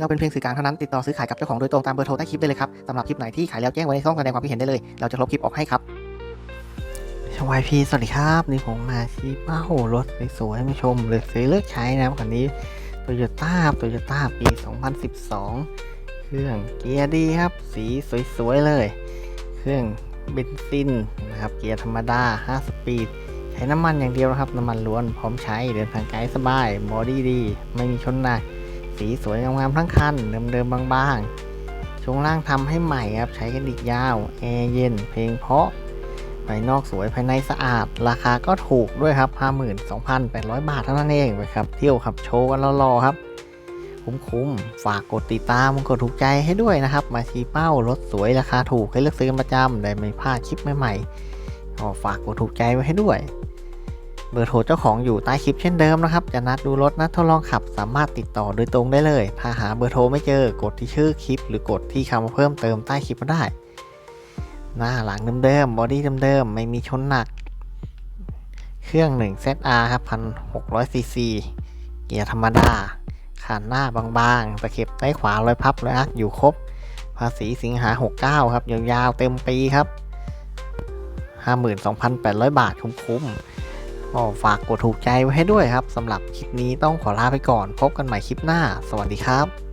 เราเป็นเพียงสื่อกลางเท่านั้นติดต่อซื้อขายกับเจ้าของโดยตรงตามเบอร์โทรใต้คลิปได้เลยครับสำหรับคลิปไหนที่ขายแล้วแจ้งไว้ในช่องแสดงความคิดเห็นได้เลย เราจะลบคลิปออกให้ครับชวายพีสวัสดีครับนี่ผมมาชี้เป้ารถสวยๆให้ผู้ชมเลยซื้อเลือกใช้นะครับคันนี้โตโยต้าโตโยต้าปี 2012 เครื่องเกียร์ดีครับ สีสวยๆเลย เครื่องเบนซินนะครับเกียร์ธรรมดา 5 สปีด ใช้น้ำมันอย่างเดียวนะครับ น้ำมันล้วนพร้อมใช้เดินทางไกลสบายบอดี้ดี ไม่มีชนหนัก สีสวยงามๆทั้งคัน เดิมๆบางๆ ช่วงล่างทำให้ใหม่ครับใช้กันอีกยาว แอร์เย็น เพลงเพราะภายนอกสวยภายในสะอาด ราคาก็ถูกด้วยครับ 52,800 บาทเท่านั้นเองไปครับ เที่ยวขับโชว์กันรอๆครับ คุ้มๆฝากกดติดตามกดถูกใจให้ด้วยนะครับ มาชี้เป้ารถสวยราคาถูกให้เลือกซื้อกันประจำได้ไม่พลาดคลิปใหม่ๆก็ฝากกดถูกใจไว้ให้ด้วย เบอร์โทรเจ้าของอยู่ใต้คลิปเช่นเดิมนะครับ จะนัดดูรถนัดทดลองขับ สามารถติดต่อโดยตรงได้เลย ถ้าหาเบอร์โทรไม่เจอกดที่ชื่อคลิป หรือกดที่คำเพิ่มเติมใต้คลิปก็ได้ หน้าหลังเดิมๆบอดี้เดิมๆไม่มีชนหนัก เครื่อง 1 ZR ครับ1,600 cc เกียร์ธรรมดาขานหน้าบางๆตะเข็บใต้ขวารอยพับรอยอักอยู่ครบ ภาษีสิงหา 69 ครับ ยาวๆเต็มปีครับ 52,800 บาทคุ้มๆ ก็ฝากกดถูกใจไว้ให้ด้วยครับสำหรับคลิปนี้ต้องขอลาไปก่อน พบกันใหม่คลิปหน้า สวัสดีครับ